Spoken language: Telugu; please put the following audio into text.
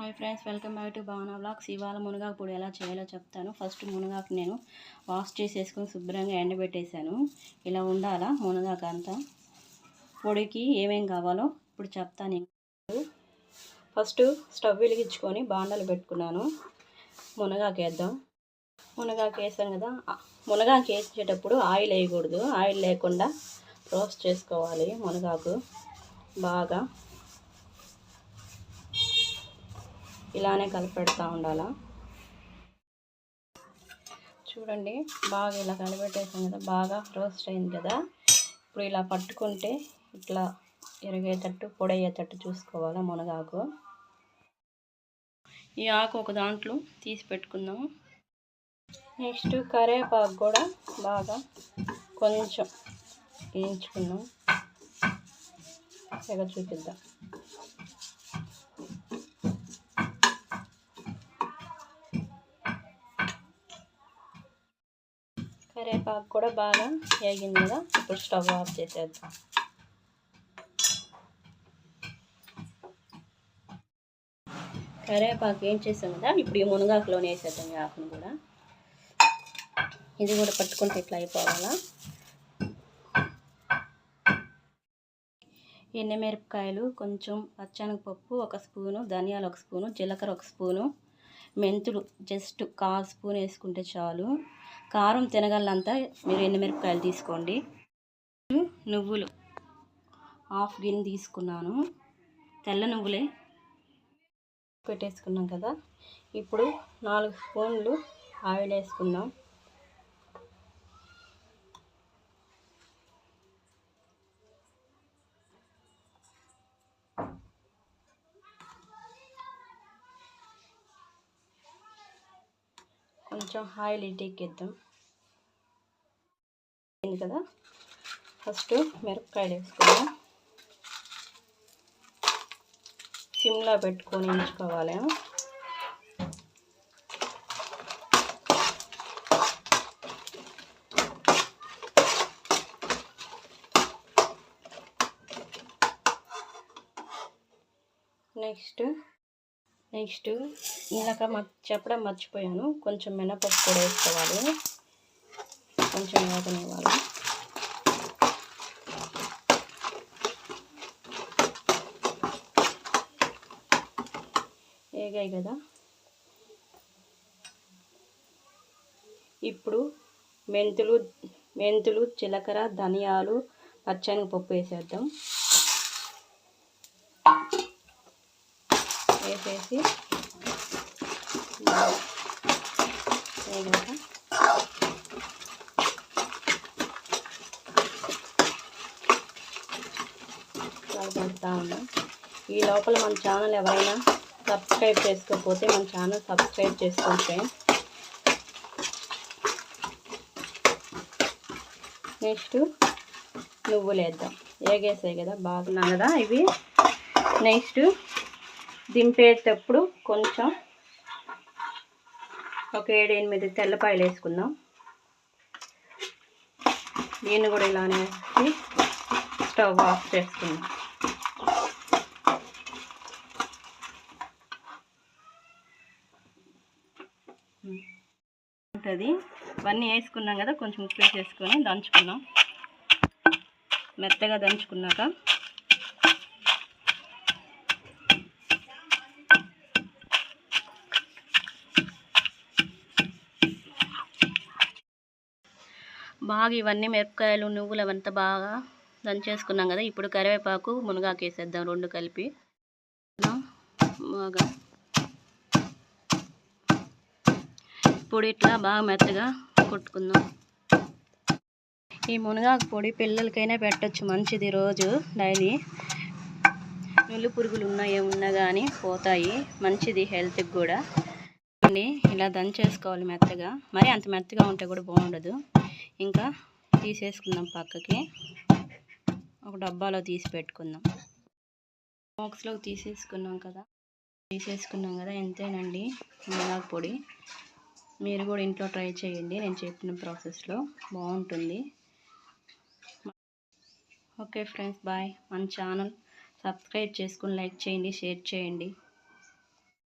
Hi friends welcome back to Bhavana blogs ఇవాళ మునగాకు పొడి ఎలా చేయాలో చెప్తాను. ఫస్ట్ మునగాకు నేను వాష్ చేసేసుకొని శుభ్రంగా ఎండబెట్టేశాను. ఇలా ఉండాలా మునగాకు అంతా? పొడికి ఏమేం కావాలో ఇప్పుడు చెప్తాను ఫస్ట్ స్టవ్ వెలిగించుకొని బాండలు పెట్టుకున్నాను. మునగాకు వేద్దాం. మునగాకు వేసాను కదా. మునగాకు వేసేటప్పుడు ఆయిల్ వేయకూడదు. ఆయిల్ లేకుండా రోస్ట్ చేసుకోవాలి మునగాకు బాగా. ఇలానే కలిపెడతా ఉండాలా? చూడండి బాగా ఇలా కలిపెట్టేసాం కదా బాగా రోస్ట్ అయింది కదా. ఇప్పుడు ఇలా పట్టుకుంటే ఇట్లా ఎరిగేటట్టు పొడయ్యేటట్టు చూసుకోవాలా మునగాకు? ఈ ఆకు ఒక దాంట్లో తీసి పెట్టుకుందాం నెక్స్ట్ కరివేపాకు కూడా బాగా కొంచెం వేయించుకుందాం. తెగ చూపిద్దాం. కరివేపాకు కూడా బాగా వేగింది కదా ఇప్పుడు స్టవ్ ఆఫ్ చేసేద్దాం. కరివేపాకు ఏం చేసాం కదా ఇప్పుడు ఈ మునగాకులోనే వేసేద్దాం ఈ ఆకును కూడా. ఇది కూడా పట్టుకుంటే ఇట్లా అయిపోవాలా? ఎండుమిరపకాయలు కొంచెం పచ్చనగపప్పు ఒక స్పూను ధనియాలు ఒక స్పూను జీలకర్ర ఒక స్పూను మెంతులు జస్ట్ కాల్ స్పూన్ వేసుకుంటే చాలు. కారం తినగలంతా మీరు ఎండుమిరపకాయలు తీసుకోండి. నువ్వులు హాఫ్ గిన్నె తీసుకున్నాను. తెల్ల నువ్వులే పెట్టేసుకున్నాం కదా. ఇప్పుడు నాలుగు స్పూన్లు ఆయిల్ వేసుకుందాం. కొంచెం ఆయిల్ ఇంటికిద్దాం కదా? ఫస్ట్ మిరపకాయలు వేసుకుందాం. సిమ్లో పెట్టుకొని ఉంచుకోవాలి. నెక్స్ట్ నెక్స్ట్ ఇందాక చెప్పడం మర్చిపోయాను. కొంచెం మినపప్పు కూడా వేసుకోవాలి. కొంచెం వేగనివ్వాలి వేగాయి కదా. ఇప్పుడు మెంతులు మెంతులు జీలకర్ర ధనియాలు పచ్చనిపప్పు వేసేద్దాం. వేసేసి వేగాక కలుపుతా ఉన్నాం. ఈ లోపల మన ఛానల్ ఎవరైనా సబ్స్క్రైబ్ చేసుకోకపోతే మన ఛానల్ సబ్స్క్రైబ్ చేసుకోండి ఫ్రెండ్స్ నెక్స్ట్ నువ్వులు వేద్దాం. ఏగేసాయి కదా బాగున్నా కదా ఇవి. నెక్స్ట్ దింపేటప్పుడు కొంచెం ఒక ఏడు ఎనిమిది తెల్లపాయలు వేసుకుందాం. దీన్ని కూడా ఇలానే వేసి స్టవ్ ఆఫ్ చేసుకుందాం. ఉంటుంది. ఇవన్నీ వేసుకున్నాం కదా కొంచెం ఉప్పు వేసేసుకొని దంచుకున్నాం. మెత్తగా దంచుకున్నాక. బాగా ఇవన్నీ మిరపకాయలు నువ్వులు అవంతా బాగా దంచేసుకున్నాం కదా ఇప్పుడు కరివేపాకు మునగాకు వేసేద్దాం రెండు కలిపి. బాగా పొడి ఇట్లా బాగా మెత్తగా కొట్టుకుందాం. ఈ మునగాకు పొడి పిల్లలకైనా పెట్టచ్చు మంచిది రోజు డైలీ. నుల్లు పురుగులు ఉన్నా ఏమున్నా కానీ పోతాయి మంచిది హెల్త్కి కూడా. ఇలా దంచేసుకోవాలి మెత్తగా. మరి అంత మెత్తగా ఉంటే కూడా బాగుండదు. ఇంకా తీసేసుకుందాం పక్కకి. ఒక డబ్బాలో తీసి పెట్టుకుందాం. బాక్స్లో తీసేసుకున్నాం కదా. తీసేసుకున్నాం కదా ఎంతేనండి మునగాకు పొడి. మీరు కూడా ఇంట్లో ట్రై చేయండి. నేను చెప్పిన ప్రాసెస్లో బాగుంటుంది. Okay friends bye. మన ఛానల్ సబ్స్క్రైబ్ చేసుకుని లైక్ చేయండి షేర్ చేయండి.